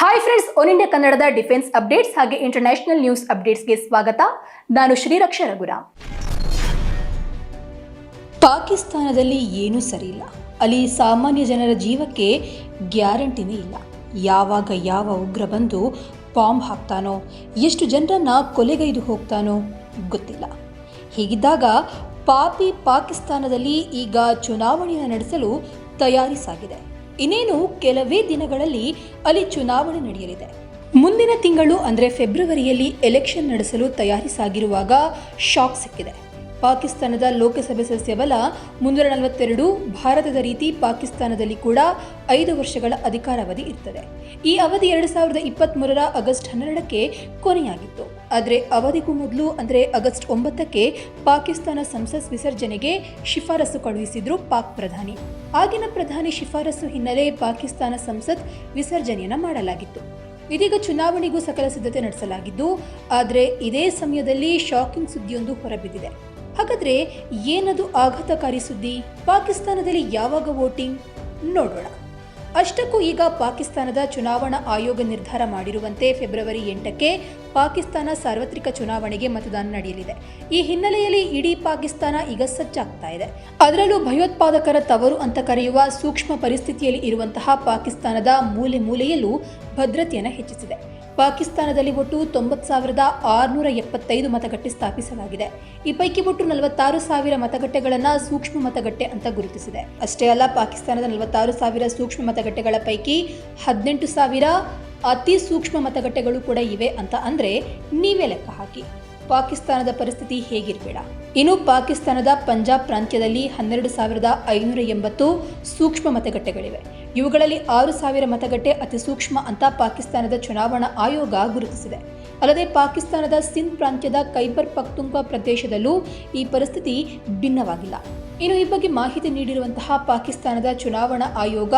Hi friends one India ಕನ್ನಡದ defence updates ಹಾಗೆ international news ಅಪ್ಡೇಟ್ಸ್ಗೆ ಸ್ವಾಗತ. ನಾನು ಶ್ರೀರಕ್ಷ ರಘುರ ಪಾಕಿಸ್ತಾನದಲ್ಲಿ ಏನೂ ಸರಿಯಿಲ್ಲ. ಅಲ್ಲಿ ಸಾಮಾನ್ಯ ಜನರ ಜೀವಕ್ಕೆ ಗ್ಯಾರಂಟಿನೇ ಇಲ್ಲ. ಯಾವಾಗ ಯಾವ ಉಗ್ರ ಬಂದು ಬಾಂಬ್ ಹಾಕ್ತಾನೋ, ಎಷ್ಟು ಜನರನ್ನ ಕೊಲೆಗೈದು ಹೋಗ್ತಾನೋ ಗೊತ್ತಿಲ್ಲ. ಹೀಗಿದ್ದಾಗ ಪಾಪಿ ಪಾಕಿಸ್ತಾನದಲ್ಲಿ ಈಗ ಚುನಾವಣೆಯನ್ನು ನಡೆಸಲು ತಯಾರಿ ಸಾಗಿದೆ. ಇನ್ನೇನು ಕೆಲವೇ ದಿನಗಳಲ್ಲಿ ಅಲ್ಲಿ ಚುನಾವಣೆ ನಡೆಯಲಿದೆ. ಮುಂದಿನ ತಿಂಗಳು ಅಂದರೆ ಫೆಬ್ರವರಿಯಲ್ಲಿ ಎಲೆಕ್ಷನ್ ನಡೆಸಲು ತಯಾರಿ ಸಾಗಿರುವಾಗ ಶಾಕ್ ಸಿಕ್ಕಿದೆ. ಪಾಕಿಸ್ತಾನದ ಲೋಕಸಭೆ ಸದಸ್ಯ ಬಲ ಮುನ್ನೂರ ನಲವತ್ತೆರಡು ಭಾರತದ ರೀತಿ ಪಾಕಿಸ್ತಾನದಲ್ಲಿ ಕೂಡ ಐದು ವರ್ಷಗಳ ಅಧಿಕಾರಾವಧಿ ಇರ್ತದೆ. ಈ ಅವಧಿ ಎರಡು ಸಾವಿರದ ಇಪ್ಪತ್ತ್ಮೂರರ ಆಗಸ್ಟ್ ಹನ್ನೆರಡಕ್ಕೆ ಕೊನೆಯಾಗಿತ್ತು. ಆದರೆ ಅವಧಿಗೂ ಮೊದಲು, ಅಂದರೆ ಆಗಸ್ಟ್ ಒಂಬತ್ತಕ್ಕೆ ಪಾಕಿಸ್ತಾನ ಸಂಸತ್ ವಿಸರ್ಜನೆಗೆ ಶಿಫಾರಸು ಕಳುಹಿಸಿದ್ರು ಪಾಕ್ ಪ್ರಧಾನಿ. ಆಗಿನ ಪ್ರಧಾನಿ ಶಿಫಾರಸು ಹಿನ್ನೆಲೆ ಪಾಕಿಸ್ತಾನ ಸಂಸತ್ ವಿಸರ್ಜನೆಯನ್ನು ಮಾಡಲಾಗಿತ್ತು. ಇದೀಗ ಚುನಾವಣೆಗೂ ಸಕಲ ಸಿದ್ಧತೆ ನಡೆಸಲಾಗಿದ್ದು, ಆದರೆ ಇದೇ ಸಮಯದಲ್ಲಿ ಶಾಕಿಂಗ್ ಸುದ್ದಿಯೊಂದು ಹೊರಬಿದ್ದಿದೆ. ಹಾಗಾದರೆ ಏನದು ಆಘಾತಕಾರಿ ಸುದ್ದಿ? ಪಾಕಿಸ್ತಾನದಲ್ಲಿ ಯಾವಾಗ ವೋಟಿಂಗ್? ನೋಡೋಣ. ಅಷ್ಟಕ್ಕೂ ಈಗ ಪಾಕಿಸ್ತಾನದ ಚುನಾವಣಾ ಆಯೋಗ ನಿರ್ಧಾರ ಮಾಡಿರುವಂತೆ ಫೆಬ್ರವರಿ ಎಂಟಕ್ಕೆ ಪಾಕಿಸ್ತಾನ ಸಾರ್ವತ್ರಿಕ ಚುನಾವಣೆಗೆ ಮತದಾನ ನಡೆಯಲಿದೆ. ಈ ಹಿನ್ನೆಲೆಯಲ್ಲಿ ಇಡೀ ಪಾಕಿಸ್ತಾನ ಈಗ ಸಜ್ಜಾಗ್ತಾ ಇದೆ. ಅದರಲ್ಲೂ ಭಯೋತ್ಪಾದಕರ ತವರು ಅಂತ ಕರೆಯುವ ಸೂಕ್ಷ್ಮ ಪರಿಸ್ಥಿತಿಯಲ್ಲಿ ಇರುವಂತಹ ಪಾಕಿಸ್ತಾನದ ಮೂಲೆ ಮೂಲೆಯಲ್ಲೂ ಭದ್ರತೆಯನ್ನು ಹೆಚ್ಚಿಸಿದೆ. ಪಾಕಿಸ್ತಾನದಲ್ಲಿ ಒಟ್ಟು ತೊಂಬತ್ತು ಸಾವಿರದ ಆರುನೂರ ಎಪ್ಪತ್ತೈದು ಮತಗಟ್ಟೆ ಸ್ಥಾಪಿಸಲಾಗಿದೆ. ಈ ಪೈಕಿ ಒಟ್ಟು ನಲವತ್ತಾರು ಸಾವಿರ ಮತಗಟ್ಟೆಗಳನ್ನು ಸೂಕ್ಷ್ಮ ಮತಗಟ್ಟೆ ಅಂತ ಗುರುತಿಸಿದೆ. ಅಷ್ಟೇ ಅಲ್ಲ, ಪಾಕಿಸ್ತಾನದ ನಲವತ್ತಾರು ಸಾವಿರ ಸೂಕ್ಷ್ಮ ಮತಗಟ್ಟೆಗಳ ಪೈಕಿ ಹದಿನೆಂಟು ಸಾವಿರ ಅತಿ ಸೂಕ್ಷ್ಮ ಮತಗಟ್ಟೆಗಳು ಕೂಡ ಇವೆ ಅಂತ ಅಂದರೆ ನೀವೇ ಲೆಕ್ಕ ಹಾಕಿ. ಪಾಕಿಸ್ತಾನದ ಪರಿಸ್ಥಿತಿ ಹೇಗಿರಬೇಡ? ಇನ್ನು ಪಾಕಿಸ್ತಾನದ ಪಂಜಾಬ್ ಪ್ರಾಂತ್ಯದಲ್ಲಿ ಹನ್ನೆರಡು ಸಾವಿರದ ಐನೂರ ಎಂಬತ್ತು ಸೂಕ್ಷ್ಮ ಮತಗಟ್ಟೆಗಳಿವೆ. ಇವುಗಳಲ್ಲಿ ಆರು ಸಾವಿರ ಮತಗಟ್ಟೆ ಅತಿ ಸೂಕ್ಷ್ಮ ಅಂತ ಪಾಕಿಸ್ತಾನದ ಚುನಾವಣಾ ಆಯೋಗ ಗುರುತಿಸಿದೆ. ಅಲ್ಲದೆ ಪಾಕಿಸ್ತಾನದ ಸಿಂಧ್ ಪ್ರಾಂತ್ಯದ ಕೈಬರ್ ಪಕ್ತುಂಗ ಪ್ರದೇಶದಲ್ಲೂ ಈ ಪರಿಸ್ಥಿತಿ ಭಿನ್ನವಾಗಿಲ್ಲ. ಇನ್ನು ಈ ಬಗ್ಗೆ ಮಾಹಿತಿ ನೀಡಿರುವಂತಹ ಪಾಕಿಸ್ತಾನದ ಚುನಾವಣಾ ಆಯೋಗ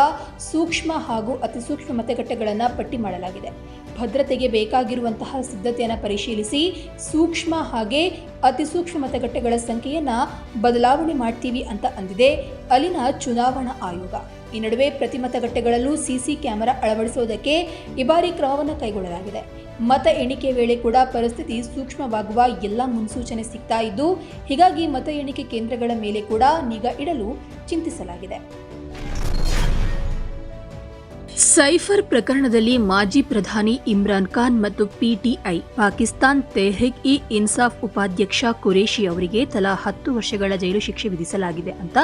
ಸೂಕ್ಷ್ಮ ಹಾಗೂ ಅತಿ ಸೂಕ್ಷ್ಮ ಮತಗಟ್ಟೆಗಳನ್ನು ಪಟ್ಟಿ ಮಾಡಲಾಗಿದೆ. ಭದ್ರತೆಗೆ ಬೇಕಾಗಿರುವಂತಹ ಸಿದ್ಧತೆಯನ್ನು ಪರಿಶೀಲಿಸಿ ಸೂಕ್ಷ್ಮ ಹಾಗೆ ಅತಿ ಸೂಕ್ಷ್ಮ ಮತಗಟ್ಟೆಗಳ ಸಂಖ್ಯೆಯನ್ನು ಬದಲಾವಣೆ ಮಾಡ್ತೀವಿ ಅಂತ ಅಂದಿದೆ ಅಲ್ಲಿನ ಚುನಾವಣಾ ಆಯೋಗ. ಈ ನಡುವೆ ಪ್ರತಿ ಮತಗಟ್ಟೆಗಳಲ್ಲೂ ಸಿಸಿ ಕ್ಯಾಮೆರಾ ಅಳವಡಿಸುವುದಕ್ಕೆ ಈ ಬಾರಿ ಕ್ರಮವನ್ನು ಕೈಗೊಳ್ಳಲಾಗಿದೆ. ಮತ ಎಣಿಕೆ ವೇಳೆ ಕೂಡ ಪರಿಸ್ಥಿತಿ ಸೂಕ್ಷ್ಮವಾಗುವ ಎಲ್ಲ ಮುನ್ಸೂಚನೆ ಸಿಗ್ತಾ ಇದ್ದು, ಹೀಗಾಗಿ ಮತ ಎಣಿಕೆ ಕೇಂದ್ರಗಳ ಮೇಲೆ ಕೂಡ ನಿಗಾ ಇಡಲು ಚಿಂತಿಸಲಾಗಿದೆ. ಸೈಫರ್ ಪ್ರಕರಣದಲ್ಲಿ ಮಾಜಿ ಪ್ರಧಾನಿ ಇಮ್ರಾನ್ ಖಾನ್ ಮತ್ತು ಪಿಟಿಐ, ಪಾಕಿಸ್ತಾನ್ ತೆಹ್ರಿಕ್ ಇ ಇನ್ಸಾಫ್ ಉಪಾಧ್ಯಕ್ಷ ಕುರೇಶಿ ಅವರಿಗೆ ತಲಾ ಹತ್ತು ವರ್ಷಗಳ ಜೈಲು ಶಿಕ್ಷೆ ವಿಧಿಸಲಾಗಿದೆ ಅಂತ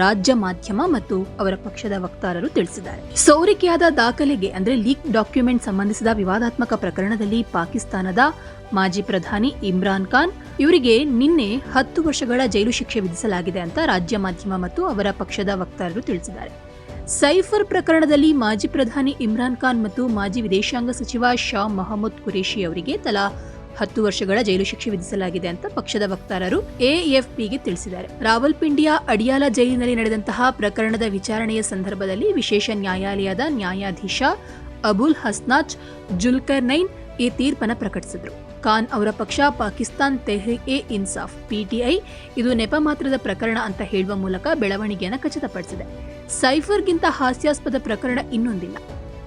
ರಾಜ್ಯ ಮಾಧ್ಯಮ ಮತ್ತು ಅವರ ಪಕ್ಷದ ವಕ್ತಾರರು ತಿಳಿಸಿದ್ದಾರೆ. ಸೋರಿಕೆಯಾದ ದಾಖಲೆಗೆ ಅಂದರೆ ಲೀಕ್ ಡಾಕ್ಯುಮೆಂಟ್ ಸಂಬಂಧಿಸಿದ ವಿವಾದಾತ್ಮಕ ಪ್ರಕರಣದಲ್ಲಿ ಪಾಕಿಸ್ತಾನದ ಮಾಜಿ ಪ್ರಧಾನಿ ಇಮ್ರಾನ್ ಖಾನ್ ಇವರಿಗೆ ನಿನ್ನೆ ಹತ್ತು ವರ್ಷಗಳ ಜೈಲು ಶಿಕ್ಷೆ ವಿಧಿಸಲಾಗಿದೆ ಅಂತ ರಾಜ್ಯ ಮಾಧ್ಯಮ ಮತ್ತು ಅವರ ಪಕ್ಷದ ವಕ್ತಾರರು ತಿಳಿಸಿದ್ದಾರೆ. ಸೈಫರ್ ಪ್ರಕರಣದಲ್ಲಿ ಮಾಜಿ ಪ್ರಧಾನಿ ಇಮ್ರಾನ್ ಖಾನ್ ಮತ್ತು ಮಾಜಿ ವಿದೇಶಾಂಗ ಸಚಿವ ಶಾ ಮಹಮ್ಮದ್ ಖುರೇಷಿ ಅವರಿಗೆ ತಲಾ ಹತ್ತು ವರ್ಷಗಳ ಜೈಲು ಶಿಕ್ಷೆ ವಿಧಿಸಲಾಗಿದೆ ಅಂತ ಪಕ್ಷದ ವಕ್ತಾರರು ಎಎಫ್ಪಿಗೆ ತಿಳಿಸಿದ್ದಾರೆ. ರಾವಲ್ಪಿಂಡಿಯ ಅಡಿಯಾಲ ಜೈಲಿನಲ್ಲಿ ನಡೆದಂತಹ ಪ್ರಕರಣದ ವಿಚಾರಣೆಯ ಸಂದರ್ಭದಲ್ಲಿ ವಿಶೇಷ ನ್ಯಾಯಾಲಯದ ನ್ಯಾಯಾಧೀಶ ಅಬುಲ್ ಹಸ್ನಾಜ್ ಜುಲ್ಕರ್ನೈನ್ ಈ ತೀರ್ಪನ್ನು ಪ್ರಕಟಿಸಿದರು. ಖಾನ್ ಅವರ ಪಕ್ಷ ಪಾಕಿಸ್ತಾನ್ ತೆಹ್ರಿ ಎ ಇನ್ಸಾಫ್ ಪಿಟಿಐ ಇದು ನೆಪ ಮಾತ್ರದ ಪ್ರಕರಣ ಅಂತ ಹೇಳುವ ಮೂಲಕ ಬೆಳವಣಿಗೆಯನ್ನು ಖಚಿತಪಡಿಸಿದೆ. ಸೈಫರ್ಗಿಂತ ಹಾಸ್ಯಾಸ್ಪದ ಪ್ರಕರಣ ಇನ್ನೊಂದಿಲ್ಲ.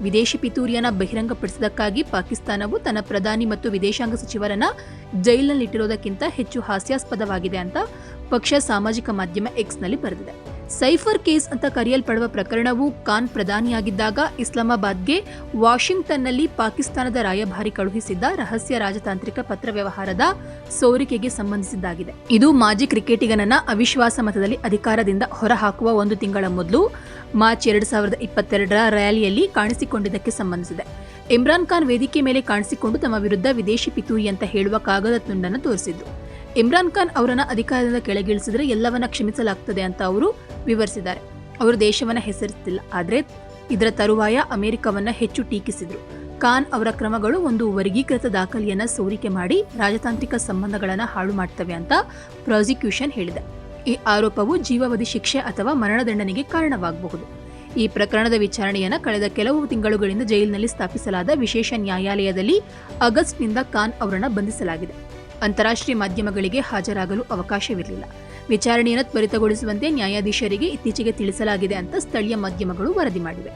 ವಿದೇಶಿ ಪಿತೂರಿಯನ್ನ ಬಹಿರಂಗಪಡಿಸಿದಕ್ಕಾಗಿ ಪಾಕಿಸ್ತಾನವು ತನ್ನ ಪ್ರಧಾನಿ ಮತ್ತು ವಿದೇಶಾಂಗ ಸಚಿವರನ್ನ ಜೈಲಿನಲ್ಲಿಟ್ಟಿರೋದಕ್ಕಿಂತ ಹೆಚ್ಚು ಹಾಸ್ಯಾಸ್ಪದವಾಗಿದೆ ಅಂತ ಪಕ್ಷ ಸಾಮಾಜಿಕ ಮಾಧ್ಯಮ ಎಕ್ಸ್ನಲ್ಲಿ ಬರೆದಿದೆ. ಸೈಫರ್ ಕೇಸ್ ಅಂತ ಕರೆಯಲ್ಪಡುವ ಪ್ರಕರಣವು ಖಾನ್ ಪ್ರಧಾನಿಯಾಗಿದ್ದಾಗ ಇಸ್ಲಾಮಾಬಾದ್ಗೆ ವಾಷಿಂಗ್ಟನ್ನಲ್ಲಿ ಪಾಕಿಸ್ತಾನದ ರಾಯಭಾರಿ ಕಳುಹಿಸಿದ್ದ ರಹಸ್ಯ ರಾಜತಾಂತ್ರಿಕ ಪತ್ರ ವ್ಯವಹಾರದ ಸೋರಿಕೆಗೆ ಸಂಬಂಧಿಸಿದ್ದಾಗಿದೆ. ಇದು ಮಾಜಿ ಕ್ರಿಕೆಟಿಗನನ್ನ ಅವಿಶ್ವಾಸ ಮತದಲ್ಲಿ ಅಧಿಕಾರದಿಂದ ಹೊರಹಾಕುವ ಒಂದು ತಿಂಗಳ ಮೊದಲು ಮಾರ್ಚ್ ಎರಡು ಸಾವಿರದ ಇಪ್ಪತ್ತೆರಡರ ರ್ಯಾಲಿಯಲ್ಲಿ ಕಾಣಿಸಿಕೊಂಡಿದ್ದಕ್ಕೆ ಸಂಬಂಧಿಸಿದೆ. ಇಮ್ರಾನ್ ಖಾನ್ ವೇದಿಕೆ ಮೇಲೆ ಕಾಣಿಸಿಕೊಂಡು ತಮ್ಮ ವಿರುದ್ಧ ವಿದೇಶಿ ಪಿತೂರಿ ಅಂತ ಹೇಳುವ ಕಾಗದ ತುಂಡನ್ನು ತೋರಿಸಿದ್ದು ಇಮ್ರಾನ್ ಖಾನ್ ಅವರನ್ನು ಅಧಿಕಾರದಿಂದ ಕೆಳಗಿಳಿಸಿದರೆ ಎಲ್ಲವನ್ನ ಕ್ಷಮಿಸಲಾಗ್ತದೆ ಅಂತ ಅವರು ವಿವರಿಸಿದ್ದಾರೆ. ಅವರು ದೇಶವನ್ನ ಹೆಸರಿಸ್ತಿಲ್ಲ, ಆದರೆ ಇದರ ತರುವಾಯ ಅಮೆರಿಕವನ್ನ ಹೆಚ್ಚು ಟೀಕಿಸಿದರು. ಖಾನ್ ಅವರ ಕ್ರಮಗಳು ಒಂದು ವರ್ಗೀಕೃತ ದಾಖಲೆಯನ್ನ ಸೋರಿಕೆ ಮಾಡಿ ರಾಜತಾಂತ್ರಿಕ ಸಂಬಂಧಗಳನ್ನ ಹಾಳು ಮಾಡ್ತವೆ ಅಂತ ಪ್ರಾಸಿಕ್ಯೂಷನ್ ಹೇಳಿದೆ. ಈ ಆರೋಪವು ಜೀವಾವಧಿ ಶಿಕ್ಷೆ ಅಥವಾ ಮರಣದಂಡನೆಗೆ ಕಾರಣವಾಗಬಹುದು. ಈ ಪ್ರಕರಣದ ವಿಚಾರಣೆಯನ್ನು ಕಳೆದ ಕೆಲವು ತಿಂಗಳುಗಳಿಂದ ಜೈಲಿನಲ್ಲಿ ಸ್ಥಾಪಿಸಲಾದ ವಿಶೇಷ ನ್ಯಾಯಾಲಯದಲ್ಲಿ ಆಗಸ್ಟ್ನಿಂದ ಖಾನ್ ಅವರನ್ನು ಬಂಧಿಸಲಾಗಿದೆ. ಅಂತಾರಾಷ್ಟ್ರೀಯ ಮಾಧ್ಯಮಗಳಿಗೆ ಹಾಜರಾಗಲು ಅವಕಾಶವಿರಲಿಲ್ಲ. ವಿಚಾರಣೆಯನ್ನು ತ್ವರಿತಗೊಳಿಸುವಂತೆ ನ್ಯಾಯಾಧೀಶರಿಗೆ ಇತ್ತೀಚೆಗೆ ತಿಳಿಸಲಾಗಿದೆ ಅಂತ ಸ್ಥಳೀಯ ಮಾಧ್ಯಮಗಳು ವರದಿ ಮಾಡಿವೆ.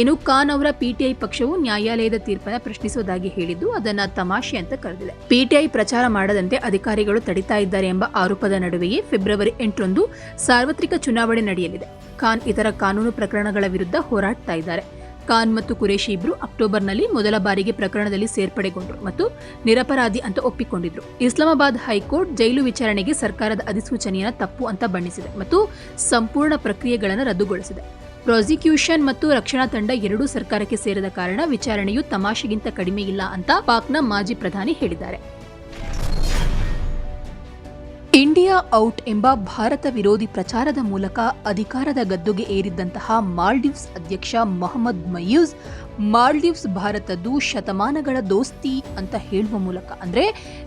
ಇನ್ನು ಖಾನ್ ಅವರ ಪಿಟಿಐ ಪಕ್ಷವು ನ್ಯಾಯಾಲಯದ ತೀರ್ಪನ್ನು ಪ್ರಶ್ನಿಸುವುದಾಗಿ ಹೇಳಿದ್ದು, ಅದನ್ನ ತಮಾಷೆ ಅಂತ ಕರೆದಿದೆ. ಪಿಟಿಐ ಪ್ರಚಾರ ಮಾಡದಂತೆ ಅಧಿಕಾರಿಗಳು ತಡಿತಾ ಇದ್ದಾರೆ ಎಂಬ ಆರೋಪದ ನಡುವೆಯೇ ಫೆಬ್ರವರಿ ಎಂಟರಂದು ಸಾರ್ವತ್ರಿಕ ಚುನಾವಣೆ ನಡೆಯಲಿದೆ. ಖಾನ್ ಇತರ ಕಾನೂನು ಪ್ರಕರಣಗಳ ವಿರುದ್ಧ ಹೋರಾಡ್ತಾ ಇದ್ದಾರೆ. ಖಾನ್ ಮತ್ತು ಕುರೇಶಿ ಇಬ್ರು ಅಕ್ಟೋಬರ್ನಲ್ಲಿ ಮೊದಲ ಬಾರಿಗೆ ಪ್ರಕರಣದಲ್ಲಿ ಸೇರ್ಪಡೆಗೊಂಡರು ಮತ್ತು ನಿರಪರಾಧಿ ಅಂತ ಒಪ್ಪಿಕೊಂಡಿದ್ರು. ಇಸ್ಲಾಮಾಬಾದ್ ಹೈಕೋರ್ಟ್ ಜೈಲು ವಿಚಾರಣೆಗೆ ಸರ್ಕಾರದ ಅಧಿಸೂಚನೆಯನ್ನು ತಪ್ಪು ಅಂತ ಬಣ್ಣಿಸಿದೆ ಮತ್ತು ಸಂಪೂರ್ಣ ಪ್ರಕ್ರಿಯೆಗಳನ್ನು ರದ್ದುಗೊಳಿಸಿದೆ. ಪ್ರಾಸಿಕ್ಯೂಷನ್ ಮತ್ತು ರಕ್ಷಣಾ ತಂಡ ಎರಡೂ ಸರ್ಕಾರಕ್ಕೆ ಸೇರಿದ ಕಾರಣ ವಿಚಾರಣೆಯು ತಮಾಷೆಗಿಂತ ಕಡಿಮೆ ಇಲ್ಲ ಅಂತ ಪಾಕ್ನ ಮಾಜಿ ಪ್ರಧಾನಿ ಹೇಳಿದ್ದಾರೆ. ಇಂಡಿಯಾ ಔಟ್ ಎಂಬ ಭಾರತ ವಿರೋಧಿ ಪ್ರಚಾರದ ಮೂಲಕ ಅಧಿಕಾರದ ಗದ್ದುಗೆ ಏರಿದ್ದಂತಹ ಮಾಲ್ಡೀವ್ಸ್ ಅಧ್ಯಕ್ಷ ಮೊಹಮ್ಮದ್ ಮಯೂಸ್, ಮಾಲ್ಡೀವ್ಸ್ ಭಾರತದ್ದು ಶತಮಾನಗಳ ದೋಸ್ತಿ ಅಂತ ಹೇಳುವ ಮೂಲಕ. ಅಂದ್ರೆ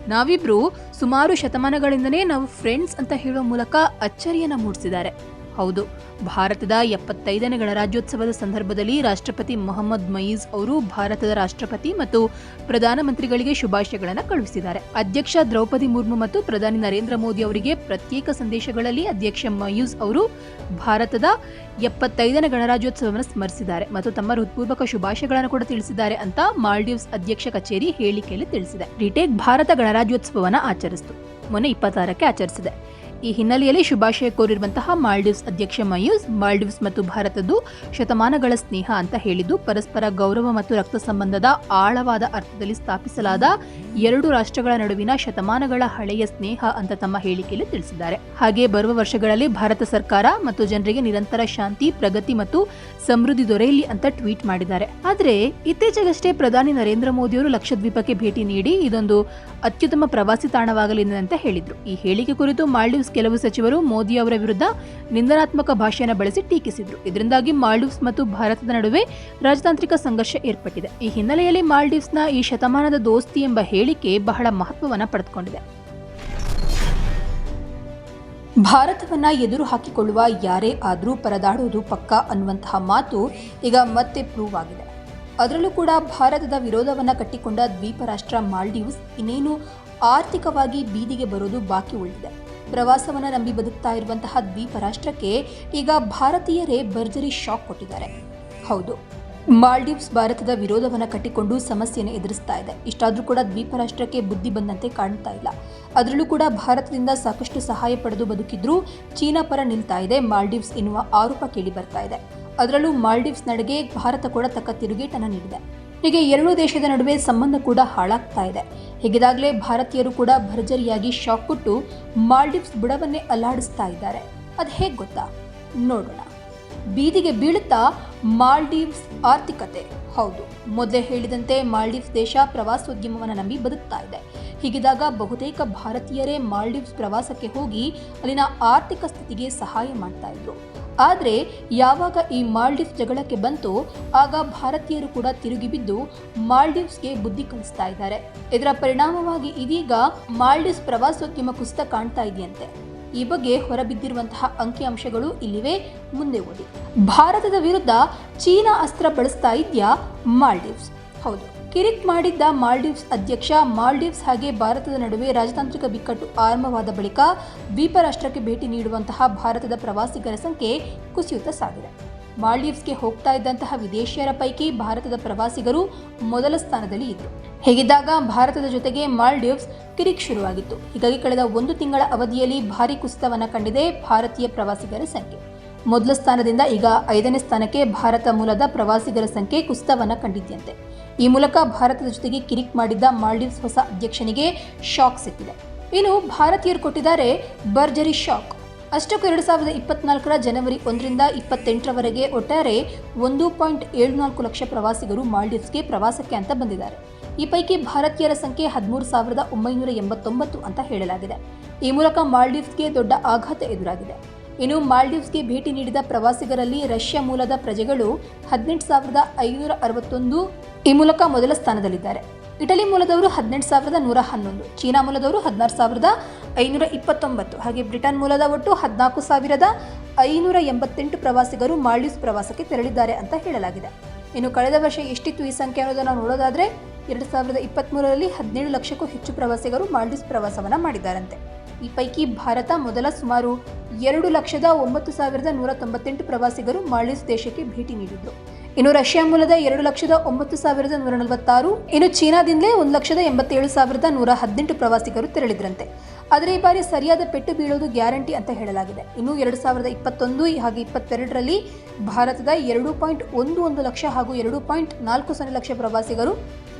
ನಾವಿಬ್ರು ಸುಮಾರು ಶತಮಾನಗಳಿಂದನೇ ನಾವು ಫ್ರೆಂಡ್ಸ್ ಅಂತ ಹೇಳುವ ಮೂಲಕ ಅಚ್ಚರಿಯನ್ನು ಮೂಡಿಸಿದ್ದಾರೆ. ಹೌದು. ಭಾರತದ ಎಪ್ಪತ್ತೈದನೇ ಗಣರಾಜ್ಯೋತ್ಸವದ ಸಂದರ್ಭದಲ್ಲಿ ರಾಷ್ಟ್ರಪತಿ ಮೊಹಮ್ಮದ್ ಮಯೀಜ್ ಅವರು ಭಾರತದ ರಾಷ್ಟ್ರಪತಿ ಮತ್ತು ಪ್ರಧಾನಮಂತ್ರಿಗಳಿಗೆ ಶುಭಾಶಯಗಳನ್ನು ಕಳುಹಿಸಿದ್ದಾರೆ. ಅಧ್ಯಕ್ಷ ದ್ರೌಪದಿ ಮುರ್ಮು ಮತ್ತು ಪ್ರಧಾನಿ ನರೇಂದ್ರ ಮೋದಿ ಅವರಿಗೆ ಪ್ರತ್ಯೇಕ ಸಂದೇಶಗಳಲ್ಲಿ ಅಧ್ಯಕ್ಷ ಮಯೂಸ್ ಅವರು ಭಾರತದ ಎಪ್ಪತ್ತೈದನೇ ಗಣರಾಜ್ಯೋತ್ಸವವನ್ನು ಸ್ಮರಿಸಿದ್ದಾರೆ ಮತ್ತು ತಮ್ಮ ಹೃತ್ಪೂರ್ವಕ ಶುಭಾಶಯಗಳನ್ನು ಕೂಡ ತಿಳಿಸಿದ್ದಾರೆ ಅಂತ ಮಾಲ್ಡೀವ್ಸ್ ಅಧ್ಯಕ್ಷ ಕಚೇರಿ ಹೇಳಿಕೆಯಲ್ಲಿ ತಿಳಿಸಿದೆ. ರಿಟೇಕ್ ಭಾರತ ಗಣರಾಜ್ಯೋತ್ಸವವನ್ನು ಆಚರಿಸಿತು. ಮೊನ್ನೆ ಇಪ್ಪತ್ತಾರಕ್ಕೆ ಆಚರಿಸಿದೆ. ಈ ಹಿನ್ನೆಲೆಯಲ್ಲಿ ಶುಭಾಶಯ ಕೋರಿರುವಂತಹ ಮಾಲ್ಡೀವ್ಸ್ ಅಧ್ಯಕ್ಷ ಮಯೂಸ್, ಮಾಲ್ಡೀವ್ಸ್ ಮತ್ತು ಭಾರತದ್ದು ಶತಮಾನಗಳ ಸ್ನೇಹ ಅಂತ ಹೇಳಿದ್ದು ಪರಸ್ಪರ ಗೌರವ ಮತ್ತು ರಕ್ತ ಸಂಬಂಧದ ಆಳವಾದ ಅರ್ಥದಲ್ಲಿ ಸ್ಥಾಪಿಸಲಾದ ಎರಡು ರಾಷ್ಟ್ರಗಳ ನಡುವಿನ ಶತಮಾನಗಳ ಹಳೆಯ ಸ್ನೇಹ ಅಂತ ತಮ್ಮ ಹೇಳಿಕೆಯಲ್ಲಿ ತಿಳಿಸಿದ್ದಾರೆ. ಹಾಗೆ ಬರುವ ವರ್ಷಗಳಲ್ಲಿ ಭಾರತ ಸರ್ಕಾರ ಮತ್ತು ಜನರಿಗೆ ನಿರಂತರ ಶಾಂತಿ, ಪ್ರಗತಿ ಮತ್ತು ಸಮೃದ್ಧಿ ದೊರೆಯಲಿ ಅಂತ ಟ್ವೀಟ್ ಮಾಡಿದ್ದಾರೆ. ಆದರೆ ಇತ್ತೀಚೆಗಷ್ಟೇ ಪ್ರಧಾನಿ ನರೇಂದ್ರ ಮೋದಿಯವರು ಲಕ್ಷದ್ವೀಪಕ್ಕೆ ಭೇಟಿ ನೀಡಿ ಇದೊಂದು ಅತ್ಯುತ್ತಮ ಪ್ರವಾಸಿ ತಾಣವಾಗಲಿದೆ ಅಂತ ಹೇಳಿದರು. ಈ ಹೇಳಿಕೆ ಕುರಿತು ಮಾಲ್ಡೀವ್ಸ್ ಕೆಲವು ಸಚಿವರು ಮೋದಿ ಅವರ ವಿರುದ್ಧ ನಿಂದನಾತ್ಮಕ ಭಾಷೆಯನ್ನು ಬಳಸಿ ಟೀಕಿಸಿದರು. ಇದರಿಂದಾಗಿ ಮಾಲ್ಡೀವ್ಸ್ ಮತ್ತು ಭಾರತದ ನಡುವೆ ರಾಜತಾಂತ್ರಿಕ ಸಂಘರ್ಷ ಏರ್ಪಟ್ಟಿದೆ. ಈ ಹಿನ್ನೆಲೆಯಲ್ಲಿ ಮಾಲ್ಡೀವ್ಸ್ನ ಈ ಶತಮಾನದ ದೋಸ್ತಿ ಎಂಬ ಹೇಳಿಕೆ ಬಹಳ ಮಹತ್ವವನ್ನು ಪಡೆದುಕೊಂಡಿದೆ. ಭಾರತವನ್ನ ಎದುರು ಹಾಕಿಕೊಳ್ಳುವ ಯಾರೇ ಆದರೂ ಪರದಾಡುವುದು ಪಕ್ಕ ಅನ್ನುವಂತಹ ಮಾತು ಈಗ ಮತ್ತೆ ಪ್ರೂವ್ ಆಗಿದೆ. ಅದರಲ್ಲೂ ಕೂಡ ಭಾರತದ ವಿರೋಧವನ್ನು ಕಟ್ಟಿಕೊಂಡ ದ್ವೀಪ ರಾಷ್ಟ್ರ ಮಾಲ್ಡೀವ್ಸ್ ಇನ್ನೇನು ಆರ್ಥಿಕವಾಗಿ ಬೀದಿಗೆ ಬರೋದು ಬಾಕಿ ಉಳಿದಿದೆ. ಪ್ರವಾಸವನ್ನು ನಂಬಿ ಬದುಕ್ತಾ ಇರುವಂತಹ ದ್ವೀಪ ರಾಷ್ಟ್ರಕ್ಕೆ ಈಗ ಭಾರತೀಯರೇ ಭರ್ಜರಿ ಶಾಕ್ ಕೊಟ್ಟಿದ್ದಾರೆ. ಹೌದು, ಮಾಲ್ಡೀವ್ಸ್ ಭಾರತದ ವಿರೋಧವನ್ನು ಕಟ್ಟಿಕೊಂಡು ಸಮಸ್ಯೆಯನ್ನು ಎದುರಿಸ್ತಾ ಇದೆ. ಇಷ್ಟಾದರೂ ಕೂಡ ದ್ವೀಪ ರಾಷ್ಟ್ರಕ್ಕೆ ಬುದ್ಧಿ ಬಂದಂತೆ ಕಾಣ್ತಾ ಇಲ್ಲ. ಅದರಲ್ಲೂ ಕೂಡ ಭಾರತದಿಂದ ಸಾಕಷ್ಟು ಸಹಾಯ ಪಡೆದು ಬದುಕಿದ್ರೂ ಚೀನಾ ಪರ ನಿಲ್ತಾ ಇದೆ ಮಾಲ್ಡೀವ್ಸ್ ಎನ್ನುವ ಆರೋಪ ಕೇಳಿ ಬರ್ತಾ ಇದೆ. ಅದರಲ್ಲೂ ಮಾಲ್ಡೀವ್ಸ್ ನಡೆಗೆ ಭಾರತ ಕೂಡ ತಕ್ಕ ತಿರುಗೇಟನ್ನು ನೀಡಿದೆ. ಹೀಗೆ ಎರಡೂ ದೇಶದ ನಡುವೆ ಸಂಬಂಧ ಕೂಡ ಹಾಳಾಗ್ತಾ ಇದೆ. ಹೀಗಿದಾಗಲೇ ಭಾರತೀಯರು ಕೂಡ ಭರ್ಜರಿಯಾಗಿ ಶಾಕ್ ಕೊಟ್ಟು ಮಾಲ್ಡೀವ್ಸ್ ಬುಡವನ್ನೇ ಅಲ್ಲಾಡಿಸ್ತಾ ಇದ್ದಾರೆ. ಅದು ಹೇಗೆ ಗೊತ್ತಾ? ನೋಡೋಣ. ಬೀದಿಗೆ ಬೀಳುತ್ತಾ ಮಾಲ್ಡೀವ್ಸ್ ಆರ್ಥಿಕತೆ. ಹೌದು, ಮೊದಲೇ ಹೇಳಿದಂತೆ ಮಾಲ್ಡೀವ್ಸ್ ದೇಶ ಪ್ರವಾಸೋದ್ಯಮವನ್ನು ನಂಬಿ ಬದುಕ್ತಾ ಇದೆ. ಹೀಗಿದಾಗ ಬಹುತೇಕ ಭಾರತೀಯರೇ ಮಾಲ್ಡೀವ್ಸ್ ಪ್ರವಾಸಕ್ಕೆ ಹೋಗಿ ಅಲ್ಲಿನ ಆರ್ಥಿಕ ಸ್ಥಿತಿಗೆ ಸಹಾಯ ಮಾಡ್ತಾ ಇದ್ರು. ಆದರೆ ಯಾವಾಗ ಈ ಮಾಲ್ಡೀವ್ಸ್ ಜಗಳಕ್ಕೆ ಬಂತೋ ಆಗ ಭಾರತೀಯರು ಕೂಡ ತಿರುಗಿ ಬಿದ್ದು ಮಾಲ್ಡೀವ್ಸ್ಗೆ ಬುದ್ಧಿ ಕಲಿಸ್ತಾ ಇದ್ದಾರೆ. ಇದರ ಪರಿಣಾಮವಾಗಿ ಇದೀಗ ಮಾಲ್ಡೀವ್ಸ್ ಪ್ರವಾಸೋದ್ಯಮ ಕುಸಿತ ಕಾಣ್ತಾ ಇದೆಯಂತೆ. ಈ ಬಗ್ಗೆ ಹೊರಬಿದ್ದಿರುವಂತಹ ಅಂಕಿಅಂಶಗಳು ಇಲ್ಲಿವೆ. ಮುಂದೆ ಓದಿ. ಭಾರತದ ವಿರುದ್ಧ ಚೀನಾ ಅಸ್ತ್ರ ಬಳಸ್ತಾ ಇದೆಯಾ ಮಾಲ್ಡೀವ್ಸ್? ಹೌದು. ಕಿರಿಕ್ ಮಾಡಿದ್ದ ಮಾಲ್ಡೀವ್ಸ್ ಅಧ್ಯಕ್ಷ, ಮಾಲ್ಡೀವ್ಸ್ ಹಾಗೆ ಭಾರತದ ನಡುವೆ ರಾಜತಾಂತ್ರಿಕ ಬಿಕ್ಕಟ್ಟು ಆರಂಭವಾದ ಬಳಿಕ ದ್ವೀಪ ರಾಷ್ಟ್ರಕ್ಕೆ ಭೇಟಿ ನೀಡುವಂತಹ ಭಾರತದ ಪ್ರವಾಸಿಗರ ಸಂಖ್ಯೆ ಕುಸಿಯುತ್ತಾ ಸಾಗಿದೆ. ಮಾಲ್ಡೀವ್ಸ್ಗೆ ಹೋಗ್ತಾ ಇದ್ದಂತಹ ವಿದೇಶಿಯರ ಪೈಕಿ ಭಾರತದ ಪ್ರವಾಸಿಗರು ಮೊದಲ ಸ್ಥಾನದಲ್ಲಿ ಇದ್ದರು ಹೇಗಿದ್ದಾಗ ಭಾರತದ ಜೊತೆಗೆ ಮಾಲ್ಡೀವ್ಸ್ ಕಿರಿಕ್ ಶುರುವಾಗಿತ್ತು. ಹೀಗಾಗಿ ಕಳೆದ ಒಂದು ತಿಂಗಳ ಅವಧಿಯಲ್ಲಿ ಭಾರಿ ಕುಸಿತವನ್ನು ಕಂಡಿದೆ ಭಾರತೀಯ ಪ್ರವಾಸಿಗರ ಸಂಖ್ಯೆ. ಮೊದಲ ಸ್ಥಾನದಿಂದ ಈಗ ಐದನೇ ಸ್ಥಾನಕ್ಕೆ ಭಾರತ ಮೂಲದ ಪ್ರವಾಸಿಗರ ಸಂಖ್ಯೆ ಕುಸಿತವನ್ನು ಕಂಡಿದ್ದಂತೆ ಈ ಮೂಲಕ ಭಾರತದ ಜೊತೆಗೆ ಕಿರಿಕ್ ಮಾಡಿದ್ದ ಮಾಲ್ಡೀವ್ಸ್ ಹೊಸ ಅಧ್ಯಕ್ಷನಿಗೆ ಶಾಕ್ ಸಿಕ್ಕಿದೆ. ಇನ್ನು ಭಾರತೀಯರು ಕೊಟ್ಟಿದ್ದಾರೆ ಬರ್ಜರಿ ಶಾಕ್. ಅಷ್ಟಕ್ಕೂ ಎರಡು ಸಾವಿರದ ಇಪ್ಪತ್ನಾಲ್ಕರ ಜನವರಿ ಒಂದರಿಂದ ಇಪ್ಪತ್ತೆಂಟರವರೆಗೆ ಒಟ್ಟಾರೆ ಒಂದು ಪಾಯಿಂಟ್ ಏಳು ನಾಲ್ಕು ಲಕ್ಷ ಪ್ರವಾಸಿಗರು ಮಾಲ್ಡೀವ್ಸ್ಗೆ ಪ್ರವಾಸಕ್ಕೆ ಅಂತ ಬಂದಿದ್ದಾರೆ. ಈ ಪೈಕಿ ಭಾರತೀಯರ ಸಂಖ್ಯೆ ಹದಿಮೂರು ಸಾವಿರದ ಒಂಬೈನೂರ ಎಂಬತ್ತೊಂಬತ್ತು ಅಂತ ಹೇಳಲಾಗಿದೆ. ಈ ಮೂಲಕ ಮಾಲ್ಡೀವ್ಸ್ಗೆ ದೊಡ್ಡ ಆಘಾತ ಎದುರಾಗಿದೆ. ಇನ್ನು ಮಾಲ್ಡೀವ್ಸ್ಗೆ ಭೇಟಿ ನೀಡಿದ ಪ್ರವಾಸಿಗರಲ್ಲಿ ರಷ್ಯಾ ಮೂಲದ ಪ್ರಜೆಗಳು ಹದಿನೆಂಟು ಸಾವಿರದ ಐನೂರ ಅರವತ್ತೊಂದು ಈ ಮೂಲಕ ಮೊದಲ ಸ್ಥಾನದಲ್ಲಿದ್ದಾರೆ. ಇಟಲಿ ಮೂಲದವರು ಹದಿನೆಂಟು ಸಾವಿರದ ನೂರ ಹನ್ನೊಂದು, ಚೀನಾ ಮೂಲದವರು ಹದಿನಾರು ಸಾವಿರದ ಐನೂರ ಇಪ್ಪತ್ತೊಂಬತ್ತು ಹಾಗೆ ಬ್ರಿಟನ್ ಮೂಲದ ಒಟ್ಟು ಹದಿನಾಲ್ಕು ಸಾವಿರದ ಐನೂರ ಎಂಬತ್ತೆಂಟು ಪ್ರವಾಸಿಗರು ಮಾಲ್ಡೀವ್ಸ್ ಪ್ರವಾಸಕ್ಕೆ ತೆರಳಿದ್ದಾರೆ ಅಂತ ಹೇಳಲಾಗಿದೆ. ಇನ್ನು ಕಳೆದ ವರ್ಷ ಎಷ್ಟಿತ್ತು ಈ ಸಂಖ್ಯೆ ಅನ್ನೋದನ್ನು ನೋಡೋದಾದರೆ, ಎರಡು ಸಾವಿರದ ಇಪ್ಪತ್ತ್ಮೂರರಲ್ಲಿ ಹದಿನೇಳು ಲಕ್ಷಕ್ಕೂ ಹೆಚ್ಚು ಪ್ರವಾಸಿಗರು ಮಾಲ್ಡೀವ್ಸ್ ಪ್ರವಾಸವನ್ನು ಮಾಡಿದ್ದಾರಂತೆ. ಈ ಪೈಕಿ ಭಾರತ ಮೊದಲ ಸುಮಾರು ಎರಡು ಲಕ್ಷದ ಒಂಬತ್ತು ಸಾವಿರದ ನೂರ ತೊಂಬತ್ತೆಂಟು ಪ್ರವಾಸಿಗರು ಮಾಲ್ಡೀವ್ಸ್ ದೇಶಕ್ಕೆ ಭೇಟಿ ನೀಡಿದ್ರು. ಇನ್ನು ರಷ್ಯಾ ಮೂಲದ ಎರಡು ಲಕ್ಷದ ಒಂಬತ್ತು ಸಾವಿರದ ನೂರ ನಲವತ್ತಾರು, ಇನ್ನು ಚೀನಾದಿಂದಲೇ ಒಂದು ಲಕ್ಷದ ಎಂಬತ್ತೇಳು ಸಾವಿರದ ನೂರ ಹದಿನೆಂಟು ಪ್ರವಾಸಿಗರು ತೆರಳಿದ್ರಂತೆ. ಆದರೆ ಈ ಬಾರಿ ಸರಿಯಾದ ಪೆಟ್ಟು ಬೀಳೋದು ಗ್ಯಾರಂಟಿ ಅಂತ ಹೇಳಲಾಗಿದೆ. ಇನ್ನು ಎರಡು ಸಾವಿರದ ಇಪ್ಪತ್ತೊಂದು ಹಾಗೂ ಇಪ್ಪತ್ತೆರಡರಲ್ಲಿ ಭಾರತದ ಎರಡು ಪಾಯಿಂಟ್ ಒಂದು ಒಂದು ಲಕ್ಷ ಹಾಗೂ ಎರಡು ಪಾಯಿಂಟ್ ನಾಲ್ಕು ಸೊನ್ನೆ ಲಕ್ಷ ಪ್ರವಾಸಿಗರು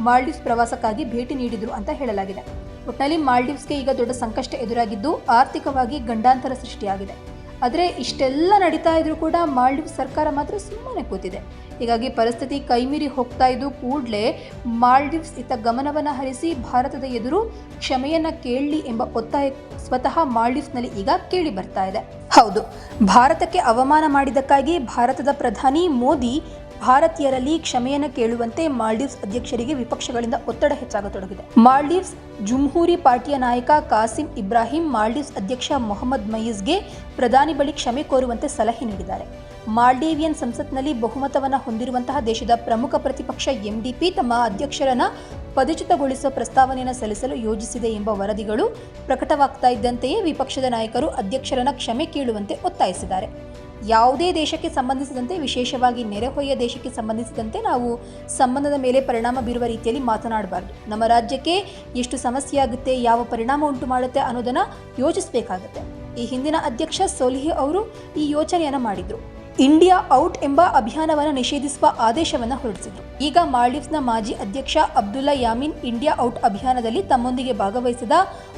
ಮಾಲ್ಡೀವ್ಸ್ ಪ್ರವಾಸಕ್ಕಾಗಿ ಭೇಟಿ ನೀಡಿದರು ಅಂತ ಹೇಳಲಾಗಿದೆ. ಒಟ್ಟಿನಲ್ಲಿ ಮಾಲ್ಡೀವ್ಸ್ಗೆ ಈಗ ದೊಡ್ಡ ಸಂಕಷ್ಟ ಎದುರಾಗಿದ್ದು ಆರ್ಥಿಕವಾಗಿ ಗಂಡಾಂತರ ಸೃಷ್ಟಿಯಾಗಿದೆ. ಆದರೆ ಇಷ್ಟೆಲ್ಲ ನಡೀತಾ ಇದ್ರೂ ಕೂಡ ಮಾಲ್ಡೀವ್ಸ್ ಸರ್ಕಾರ ಮಾತ್ರ ಸುಮ್ಮನೆ ಕೂತಿದೆ. ಹೀಗಾಗಿ ಪರಿಸ್ಥಿತಿ ಕೈಮೀರಿ ಹೋಗ್ತಾ ಇದ್ದು ಕೂಡಲೇ ಮಾಲ್ಡೀವ್ಸ್ ಇತ್ತ ಗಮನವನ್ನು ಹರಿಸಿ ಭಾರತದ ಎದುರು ಕ್ಷಮೆಯನ್ನ ಕೇಳಲಿ ಎಂಬ ಒತ್ತಾಯ ಸ್ವತಃ ಮಾಲ್ಡೀವ್ಸ್ನಲ್ಲಿ ಈಗ ಕೇಳಿ ಬರ್ತಾ ಇದೆ. ಹೌದು, ಭಾರತಕ್ಕೆ ಅವಮಾನ ಮಾಡಿದ್ದಕ್ಕಾಗಿ ಭಾರತದ ಪ್ರಧಾನಿ ಮೋದಿ ಭಾರತೀಯರಲ್ಲಿ ಕ್ಷಮೆಯನ್ನು ಕೇಳುವಂತೆ ಮಾಲ್ಡೀವ್ಸ್ ಅಧ್ಯಕ್ಷರಿಗೆ ವಿಪಕ್ಷಗಳಿಂದ ಒತ್ತಡ ಹೆಚ್ಚಾಗತೊಡಗಿದೆ. ಮಾಲ್ಡೀವ್ಸ್ ಜುಮ್ಹೂರಿ ಪಾರ್ಟಿಯ ನಾಯಕ ಕಾಸಿಂ ಇಬ್ರಾಹಿಂ ಮಾಲ್ಡೀವ್ಸ್ ಅಧ್ಯಕ್ಷ ಮೊಹಮ್ಮದ್ ಮಯೀಸ್ಗೆ ಪ್ರಧಾನಿ ಬಳಿ ಕ್ಷಮೆ ಕೋರುವಂತೆ ಸಲಹೆ ನೀಡಿದ್ದಾರೆ. ಮಾಲ್ಡೀವಿಯನ್ ಸಂಸತ್ನಲ್ಲಿ ಬಹುಮತವನ್ನು ಹೊಂದಿರುವಂತಹ ದೇಶದ ಪ್ರಮುಖ ಪ್ರತಿಪಕ್ಷ ಎಂಡಿಪಿ ತಮ್ಮ ಅಧ್ಯಕ್ಷರನ್ನು ಪದಚ್ಯುತಗೊಳಿಸುವ ಪ್ರಸ್ತಾವನೆಯನ್ನು ಸಲ್ಲಿಸಲು ಯೋಜಿಸಿದೆ ಎಂಬ ವರದಿಗಳು ಪ್ರಕಟವಾಗ್ತಾ ಇದ್ದಂತೆಯೇ ವಿಪಕ್ಷದ ನಾಯಕರು ಅಧ್ಯಕ್ಷರನ್ನು ಕ್ಷಮೆ ಕೇಳುವಂತೆ ಒತ್ತಾಯಿಸಿದ್ದಾರೆ. ಯಾವುದೇ ದೇಶಕ್ಕೆ ಸಂಬಂಧಿಸಿದಂತೆ, ವಿಶೇಷವಾಗಿ ನೆರೆಹೊಯ್ಯ ದೇಶಕ್ಕೆ ಸಂಬಂಧಿಸಿದಂತೆ ನಾವು ಸಂಬಂಧದ ಮೇಲೆ ಪರಿಣಾಮ ಬೀರುವ ರೀತಿಯಲ್ಲಿ ಮಾತನಾಡಬಾರ್ದು. ನಮ್ಮ ರಾಜ್ಯಕ್ಕೆ ಎಷ್ಟು ಸಮಸ್ಯೆ ಆಗುತ್ತೆ ಯಾವ ಪರಿಣಾಮ ಉಂಟು ಮಾಡುತ್ತೆ ಅನ್ನೋದನ್ನು ಯೋಚಿಸಬೇಕಾಗುತ್ತೆ. ಈ ಹಿಂದಿನ ಅಧ್ಯಕ್ಷ ಸೋಲಿಹಿ ಅವರು ಈ ಯೋಚನೆಯನ್ನು ಮಾಡಿದ್ರು. ಇಂಡಿಯಾ ಔಟ್ ಎಂಬ ಅಭಿಯಾನವನ್ನು ನಿಷೇಧಿಸುವ ಆದೇಶವನ್ನು ಹೊರಡಿಸಿದ್ರು. ಈಗ ಮಾಲ್ಡೀವ್ಸ್ನ ಮಾಜಿ ಅಧ್ಯಕ್ಷ ಅಬ್ದುಲ್ಲಾ ಯಾಮಿನ್ ಇಂಡಿಯಾ ಔಟ್ ಅಭಿಯಾನದಲ್ಲಿ ತಮ್ಮೊಂದಿಗೆ ಭಾಗವಹಿಸಿದ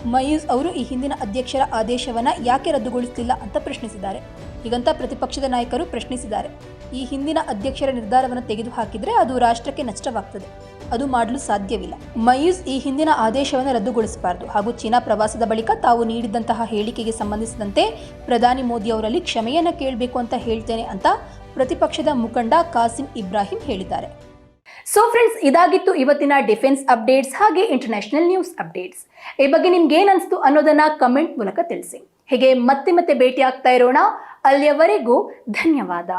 ಮಯೂಸ್ ಅವರು ಈ ಹಿಂದಿನ ಅಧ್ಯಕ್ಷರ ಆದೇಶವನ್ನು ಯಾಕೆ ರದ್ದುಗೊಳಿಸುತ್ತಿಲ್ಲ ಅಂತ ಪ್ರಶ್ನಿಸಿದ್ದಾರೆ. ಹೀಗಂತ ಪ್ರತಿಪಕ್ಷದ ನಾಯಕರು ಪ್ರಶ್ನಿಸಿದ್ದಾರೆ. ಈ ಹಿಂದಿನ ಅಧ್ಯಕ್ಷರ ನಿರ್ಧಾರವನ್ನು ತೆಗೆದುಹಾಕಿದರೆ ಅದು ರಾಷ್ಟ್ರಕ್ಕೆ ನಷ್ಟವಾಗ್ತದೆ. ಅದು ಮಾಡಲು ಸಾಧ್ಯವಿಲ್ಲ. ಮಯೂಸ್ ಈ ಹಿಂದಿನ ಆದೇಶವನ್ನು ರದ್ದುಗೊಳಿಸಬಾರದು. ಹಾಗೂ ಚೀನಾ ಪ್ರವಾಸದ ಬಳಿಕ ತಾವು ನೀಡಿದಂತಹ ಹೇಳಿಕೆಗೆ ಸಂಬಂಧಿಸಿದಂತೆ ಪ್ರಧಾನಿ ಮೋದಿ ಅವರಲ್ಲಿ ಕ್ಷಮೆಯನ್ನ ಕೇಳಬೇಕು ಅಂತ ಹೇಳ್ತೇನೆ ಅಂತ ಪ್ರತಿಪಕ್ಷದ ಮುಖಂಡ ಕಾಸಿಂ ಇಬ್ರಾಹಿಂ ಹೇಳಿದ್ದಾರೆ. ಸೊ ಫ್ರೆಂಡ್ಸ್ ಇದಾಗಿತ್ತು ಇವತ್ತಿನ ಡಿಫೆನ್ಸ್ ಅಪ್ಡೇಟ್ಸ್ ಹಾಗೆ ಇಂಟರ್ನ್ಯಾಷನಲ್ ನ್ಯೂಸ್ ಅಪ್ಡೇಟ್ಸ್. ಈ ಬಗ್ಗೆ ನಿಮ್ಗೆ ಏನಿಸ್ತು ಅನ್ನೋದನ್ನ ಕಮೆಂಟ್ ಮೂಲಕ ತಿಳಿಸಿ. ಹೀಗೆ ಮತ್ತೆ ಮತ್ತೆ ಭೇಟಿ ಆಗ್ತಾ ಇರೋಣ. ಅಲ್ಲಿಯವರೆಗೂ ಧನ್ಯವಾದ.